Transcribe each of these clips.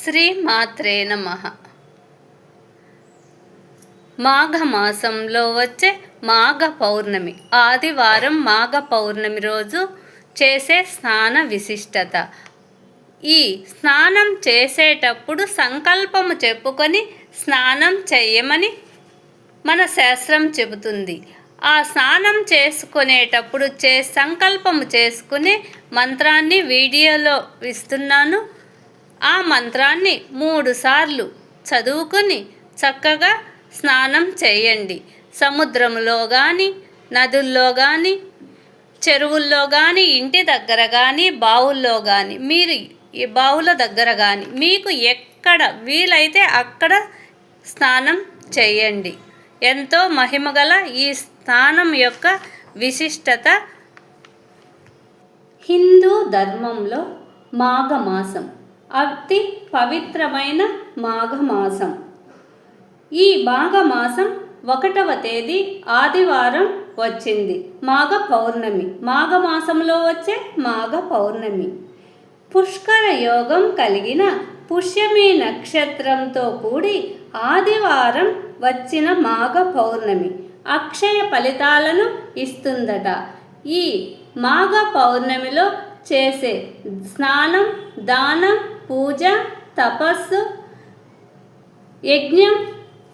శ్రీ మాత్రే నమ. మాఘమాసంలో వచ్చే మాఘ పౌర్ణమి ఆదివారం మాఘ పౌర్ణమి రోజు చేసే స్నాన విశిష్టత. ఈ స్నానం చేసేటప్పుడు సంకల్పము చెప్పుకొని స్నానం చెయ్యమని మన శాస్త్రం చెబుతుంది. ఆ స్నానం చేసుకునేటప్పుడు చే సంకల్పము చేసుకునే మంత్రాన్ని వీడియోలో ఇస్తున్నాను. ఆ మంత్రాన్ని మూడుసార్లు చదువుకుని చక్కగా స్నానం చేయండి. సముద్రంలో కానీ నదుల్లో కానీ చెరువుల్లో కానీ ఇంటి దగ్గర కానీ బావుల్లో కానీ మీరు ఈ బావుల దగ్గర కానీ మీకు ఎక్కడ వీలైతే అక్కడ స్నానం చేయండి. ఎంతో మహిమగల ఈ స్నానం యొక్క విశిష్టత హిందూ ధర్మంలో మాఘమాసం. అతి పవిత్రమైన మాఘమాసం. ఈ మాఘమాసం ఒకటవ తేదీ ఆదివారం వచ్చింది మాఘ పౌర్ణమి. మాఘమాసంలో వచ్చే మాఘ పౌర్ణమి. పుష్కర యోగం కలిగిన పుష్యమి నక్షత్రంతో కూడి ఆదివారం వచ్చిన మాఘ పౌర్ణమి అక్షయ ఫలితాలను ఇస్తుందట. ఈ మాఘ పౌర్ణమిలో చేసే స్నానం దానం పూజ తపస్సు యజ్ఞం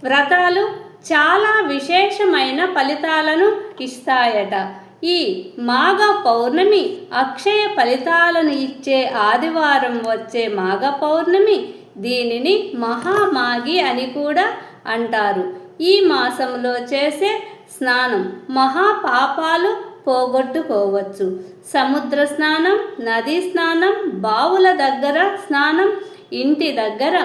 వ్రతాలు చాలా విశేషమైన ఫలితాలను ఇస్తాయట. ఈ మాఘ పౌర్ణమి అక్షయ ఫలితాలను ఇచ్చే ఆదివారం వచ్చే మాఘ పౌర్ణమి దీనిని మహామాగి అని కూడా అంటారు. ఈ మాసంలో చేసే స్నానం మహాపాపాలు పోగొట్టుకోవచ్చు. సముద్ర స్నానం నదీ స్నానం బావుల దగ్గర స్నానం ఇంటి దగ్గర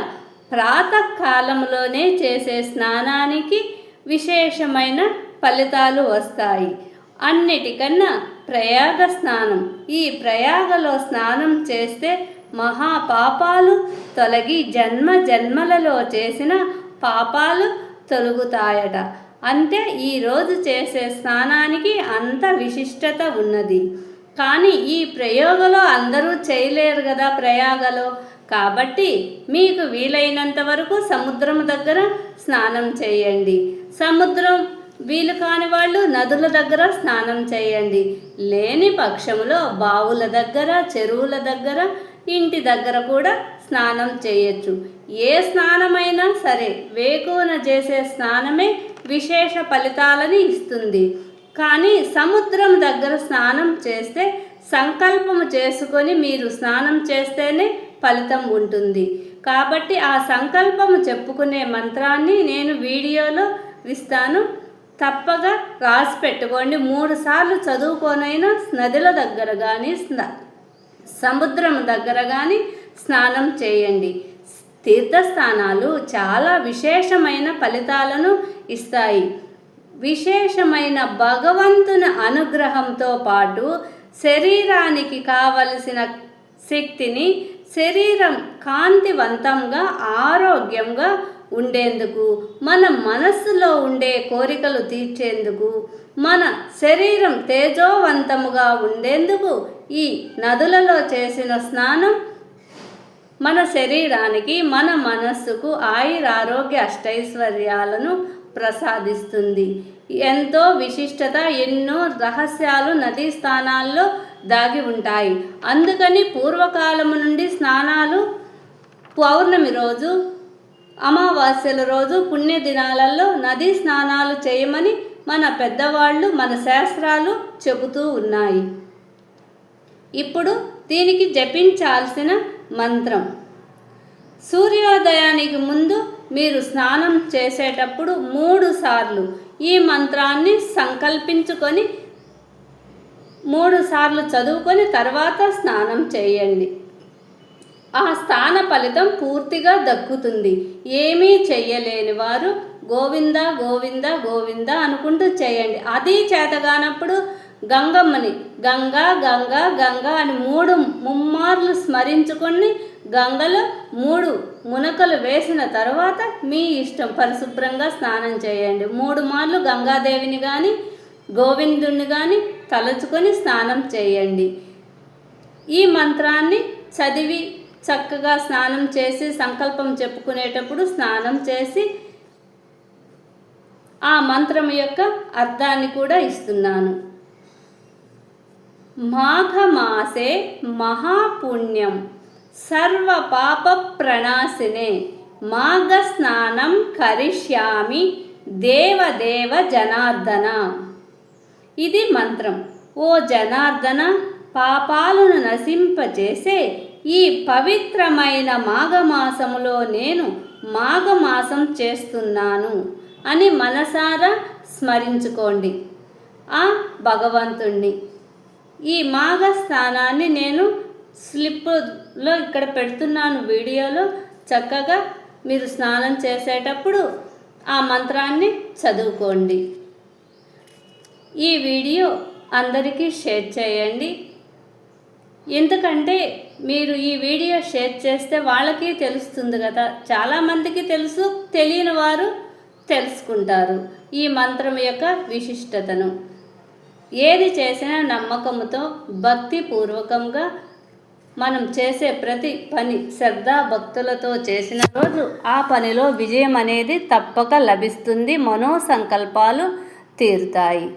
ప్రాతకాలంలోనే చేసే స్నానానికి విశేషమైన ఫలితాలు వస్తాయి. అన్నిటికన్నా ప్రయాగ స్నానం ఈ ప్రయాగలో స్నానం చేస్తే మహాపాపాలు తొలగి జన్మ జన్మలలో చేసిన పాపాలు తొలగుతాయట. అంటే ఈరోజు చేసే స్నానానికి అంత విశిష్టత ఉన్నది. కానీ ఈ ప్రయోగలో అందరూ చేయలేరు కదా ప్రయాగలో. కాబట్టి మీకు వీలైనంత వరకు సముద్రం దగ్గర స్నానం చేయండి. సముద్రం వీలు కాని వాళ్ళు నదుల దగ్గర స్నానం చేయండి. లేని పక్షంలో బావుల దగ్గర చెరువుల దగ్గర ఇంటి దగ్గర కూడా స్నానం చేయొచ్చు. ఏ స్నానమైనా సరే వేకువన చేసే స్నానమే విశేష ఫలితాలని ఇస్తుంది. కానీ సముద్రం దగ్గర స్నానం చేస్తే సంకల్పము చేసుకొని మీరు స్నానం చేస్తేనే ఫలితం ఉంటుంది. కాబట్టి ఆ సంకల్పము చెప్పుకునే మంత్రాన్ని నేను వీడియోలో ఇస్తాను. తప్పగా రాసి పెట్టుకోండి. మూడు సార్లు చదువుకోనైనా నదుల దగ్గర కానీ సముద్రం దగ్గర కానీ స్నానం చేయండి. తీర్థస్థానాలు చాలా విశేషమైన ఫలితాలను ఇస్తాయి. విశేషమైన భగవంతుని అనుగ్రహంతో పాటు శరీరానికి కావలసిన శక్తిని శరీరం కాంతివంతంగా ఆరోగ్యంగా ఉండేందుకు మన మనస్సులో ఉండే కోరికలు తీర్చేందుకు మన శరీరం తేజోవంతముగా ఉండేందుకు ఈ నదులలో చేసిన స్నానం మన శరీరానికి మన మనస్సుకు ఆయురారోగ్య అష్టైశ్వర్యాలను ప్రసాదిస్తుంది. ఎంతో విశిష్టత ఎన్నో రహస్యాలు నదీ స్థానాల్లో దాగి ఉంటాయి. అందుకని పూర్వకాలము నుండి స్నానాలు పౌర్ణమి రోజు అమావాస్యల రోజు పుణ్యదినాలలో నదీ స్నానాలు చేయమని మన పెద్దవాళ్ళు మన శాస్త్రాలు చెబుతూ ఉన్నాయి. ఇప్పుడు దీనికి జపించాల్సిన మంత్రం. సూర్యోదయానికి ముందు మీరు స్నానం చేసేటప్పుడు మూడు సార్లు ఈ మంత్రాన్ని సంకల్పించుకొని మూడు సార్లు చదువుకొని తర్వాత స్నానం చేయండి. ఆ స్థాన ఫలితం పూర్తిగా దక్కుతుంది. ఏమీ చెయ్యలేని వారు గోవింద గోవింద గోవింద అనుకుంటూ చేయండి. అది చేతగానప్పుడు గంగమ్మని. గంగా గంగా గంగా అని మూడు ముమ్మార్లు స్మరించుకొని గంగలో మూడు మునకలు వేసిన తర్వాత మీ ఇష్టం పరిశుభ్రంగా స్నానం చేయండి. మూడు మార్లు గంగాదేవిని కానీ గోవిందుణ్ణి కానీ తలుచుకొని స్నానం చేయండి. ఈ మంత్రాన్ని చదివి చక్కగా స్నానం చేసి సంకల్పం చెప్పుకునేటప్పుడు స్నానం చేసి ఆ మంత్రం యొక్క అర్థాన్ని కూడా ఇస్తున్నాను. మాఘమాసే మహాపుణ్యం. సర్వ పాప ప్రణాశినే కరిష్యామి దేవదేవ జనార్దన. ఇది మంత్రం. ఓ జనార్దన పాపాలను నశింపజేసే ఈ పవిత్రమైన మాఘమాసములో నేను మాఘమాసం చేస్తున్నాను అని మనసారా స్మరించుకోండి. ఆ భగవంతుణ్ణి. ఈ మాఘ స్నానాన్ని నేను స్లిప్లో ఇక్కడ పెడుతున్నాను వీడియోలో. చక్కగా మీరు స్నానం చేసేటప్పుడు ఆ మంత్రాన్ని చదువుకోండి. ఈ వీడియో అందరికీ షేర్ చేయండి. ఎందుకంటే మీరు ఈ వీడియో షేర్ చేస్తే వాళ్ళకి తెలుస్తుంది కదా. చాలామందికి తెలుసు తెలియని వారు తెలుసుకుంటారు ఈ మంత్రం యొక్క విశిష్టతను. ఏది చేసినా నమ్మకంతో భక్తిపూర్వకంగా మనం చేసే ప్రతి పని శ్రద్ధా భక్తులతో చేసిన రోజు ఆ పనిలో విజయం అనేది తప్పక లభిస్తుంది మనో సంకల్పాలు తీరుతాయి.